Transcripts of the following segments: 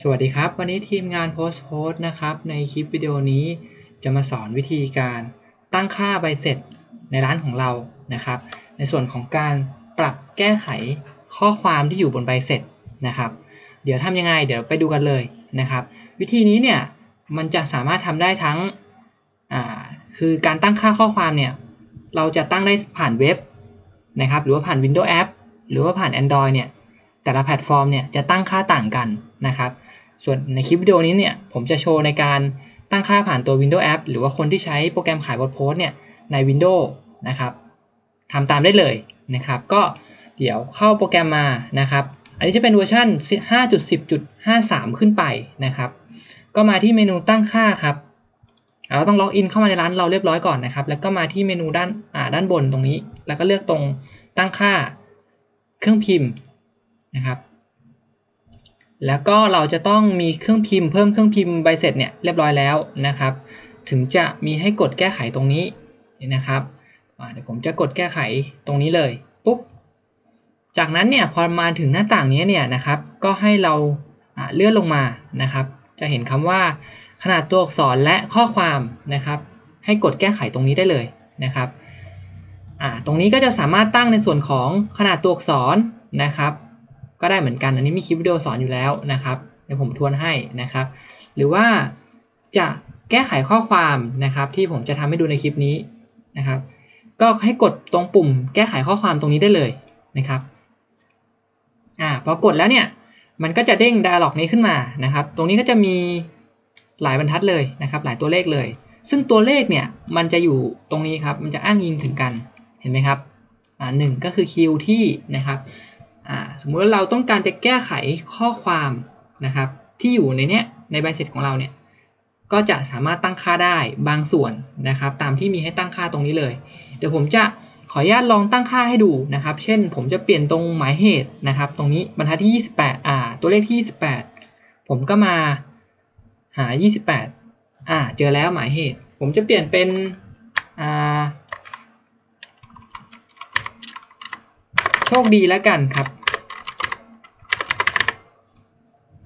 สวัสดีครับ วันนี้ทีมงานโพสโพสนะครับ ในคลิปวิดีโอนี้จะมาสอนวิธีการตั้งค่าใบเสร็จในร้านของเรานะครับ ในส่วนของการปรับแก้ไขข้อความที่อยู่บนใบเสร็จนะครับ เดี๋ยวทำยังไง เดี๋ยวไปดูกันเลยนะครับ วิธีนี้เนี่ยมันจะสามารถทำได้ทั้งอ่าคือการตั้งค่าข้อความเนี่ยเราจะตั้งได้ผ่านเว็บนะครับ หรือว่าผ่าน Windows App หรือว่าผ่าน Android เนี่ยแต่ละแพลตฟอร์มเนี่ยจะตั้งค่าต่างกันนะครับ ส่วนในคลิปวิดีโอนี้เนี่ยผมจะโชว์ในการตั้งค่าผ่านตัว Windows App หรือว่าคนที่ใช้โปรแกรมขายบทโพสเนี่ยใน Windows นะครับทำตามได้เลยนะครับ ก็เดี๋ยวเข้าโปรแกรมมานะครับ อันนี้จะเป็นเวอร์ชัน5.10.53 ขึ้นไปนะครับ ก็มาที่เมนูตั้งค่าครับ เราต้องล็อกอินเข้ามาในร้านเราเรียบร้อยก่อนนะครับ แล้วก็มาที่เมนูด้านอ่าด้านบนตรงนี้ แล้วก็เลือกตรงตั้งค่าเครื่องพิมพ์นะครับ แล้วก็เราจะต้องมีเครื่องพิมพ์เพิ่มเครื่องพิมพ์ใบเสร็จเนี่ยเรียบร้อยแล้วนะครับ ถึงจะมีให้กดแก้ไขตรงนี้นะครับเดี๋ยวผมจะกดแก้ไขตรงนี้เลยปุ๊บจากนั้นเนี่ยพอมาถึงหน้าต่างนี้เนี่ยนะครับ ก็ให้เราเลื่อนลงมานะครับ จะเห็นคำว่าขนาดตัวอักษรและข้อความนะครับ ให้กดแก้ไขตรงนี้ได้เลยนะครับตรงนี้ก็จะสามารถตั้งในส่วนของขนาดตัวอักษรนะครับ ก็ได้เหมือนกัน อันนี้มีคลิปวิดีโอสอนอยู่แล้วนะครับ เดี๋ยวผมทวนให้นะครับ หรือว่าจะแก้ไขข้อความนะครับ ที่ผมจะทำให้ดูในคลิปนี้นะครับ ก็ให้กดตรงปุ่ม แก้ไขข้อความตรงนี้ได้เลยนะครับ อ่า พอกดแล้วเนี่ย มันก็จะเด้ง dialog นี้ขึ้นมานะครับ ตรงนี้ก็จะมีหลายบรรทัดเลยนะครับ หลายตัวเลขเลย ซึ่งตัวเลขเนี่ยมันจะอยู่ตรงนี้ครับ มันจะอ้างอิงถึงกัน เห็นไหมครับ อ่าหนึ่งก็คือคิวที่นะครับ สมมุติว่าเราต้องการจะแก้ไขข้อความนะครับ ที่อยู่ในเนี้ยในใบเสร็จของเราเนี่ยก็จะสามารถตั้งค่าได้บางส่วนนะครับ ตามที่มีให้ตั้งค่าตรงนี้เลย เดี๋ยวผมจะขออนุญาตลองตั้งค่าให้ดูนะครับ เช่น ผมจะเปลี่ยนตรงหมายเหตุนะครับ ตรงนี้บรรทัดที่ 28อ่าตัวเลขที่ 28 ผมก็มาหา 28อ่าเจอแล้วหมายเหตุ ผมจะเปลี่ยนเป็นอ่า โช คดีแล้วกันครับ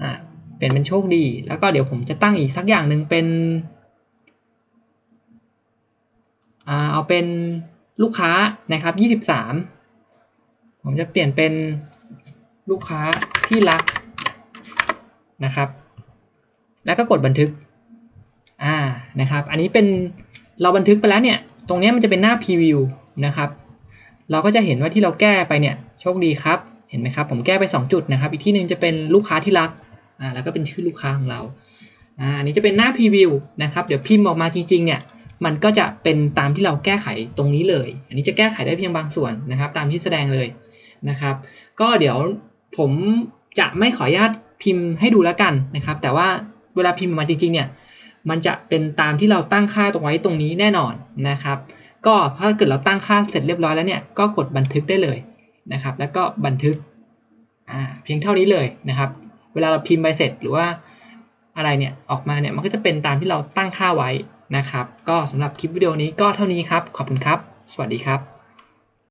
อ่าเปลี่ยนเป็นโชคดี แล้วก็เดี๋ยวผมจะตั้งอีกสักอย่างหนึ่งเป็นอ่าเอาเป็นลูกค้านะครับ 23 ผมจะเปลี่ยนเป็นลูกค้าที่รักนะครับ แล้วก็กดบันทึก อ่า นะครับ อันนี้เป็นเราบันทึกไปแล้วเนี่ย ตรงนี้มันจะเป็นหน้าพรีวิวนะครับ เราก็จะเห็นว่าที่เราแก้ไปเนี่ยโชคดีครับ เห็นไหมครับ ผมแก้ไป 2 จุดนะครับ อีกที่หนึ่งจะเป็นลูกค้าที่รักอ่าแล้วก็เป็นชื่อลูกค้าของเราอ่าอันนี้จะเป็นหน้าพรีวิวนะครับเดี๋ยวพิมพ์ออกมาจริงๆเนี่ยมันก็จะเป็นตามที่เราแก้ไขตรงนี้เลย อันนี้จะแก้ไขได้เพียงบางส่วนนะครับ ตามที่แสดงเลยนะครับ ก็เดี๋ยวผมจะไม่ขออนุญาตพิมพ์ให้ดูแล้วกันนะครับ แต่ว่าเวลาพิมพ์มาจริงๆเนี่ยมันจะเป็นตามที่เราตั้งค่าตรงไว้ตรงนี้แน่นอนนะครับ ก็ถ้าเกิดเราตั้งค่าเสร็จเรียบร้อยแล้วเนี่ยก็กดบันทึกได้เลยนะครับ แล้วก็บันทึกเพียงเท่านี้เลยนะครับ เวลาเราพิมพ์ไปเสร็จหรือว่าอะไรเนี่ยออกมาเนี่ยมันก็จะเป็นตามที่เราตั้งค่าไว้นะครับ ก็สำหรับคลิปวิดีโอนี้ก็เท่านี้ครับ ขอบคุณครับ สวัสดีครับ